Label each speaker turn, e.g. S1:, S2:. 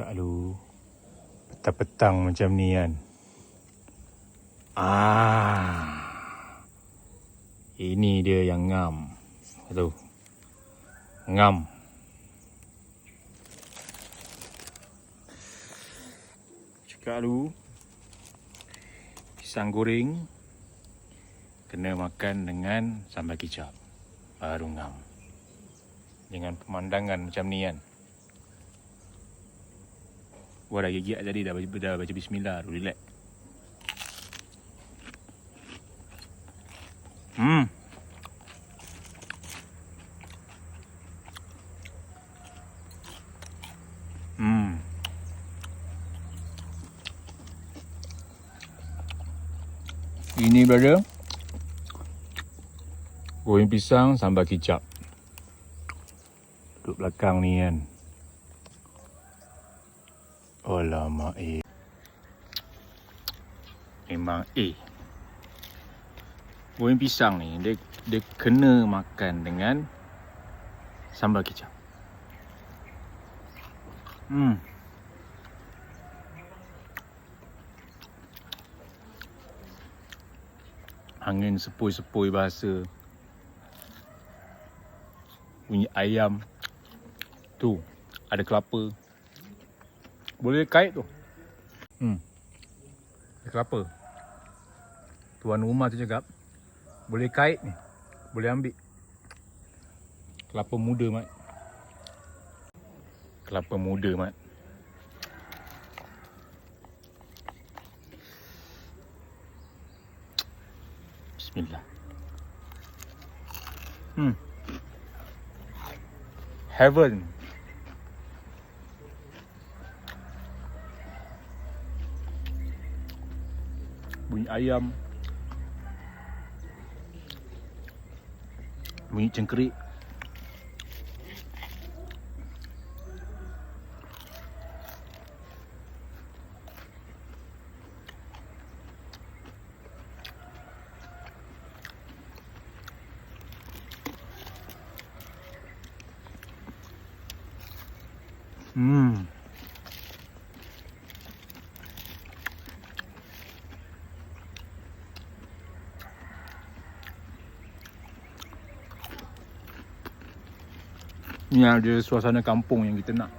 S1: Cakap lu Petang-petang macam ni kan? Ah Ini dia yang ngam. Tu Ngam. Cakap lu Pisang goreng Kena makan dengan sambal kicap. Baru ngam. Dengan pemandangan macam ni kan Gua dah gigit tadi dah, dah baca bismillah tu relax. Hmm. Hmm. Ini brother. Goreng pisang sambal kicap. Duduk belakang ni kan. Alamak eh. Memang eh. Goreng pisang ni dia dia kena makan dengan sambal kicap. Hmm. Angin sepoi-sepoi bahasa. Bunyi ayam. Tu, ada kelapa. Boleh kait tu. Hmm. Kelapa. Tuan rumah tu cakap, boleh kait ni. Boleh ambil. Kelapa muda, Mat. Kelapa muda, Mat. Bismillah. Hmm. Heaven. Bunyi ayam bunyi cengkerik Hmm. Ni ada suasana kampung yang kita nak.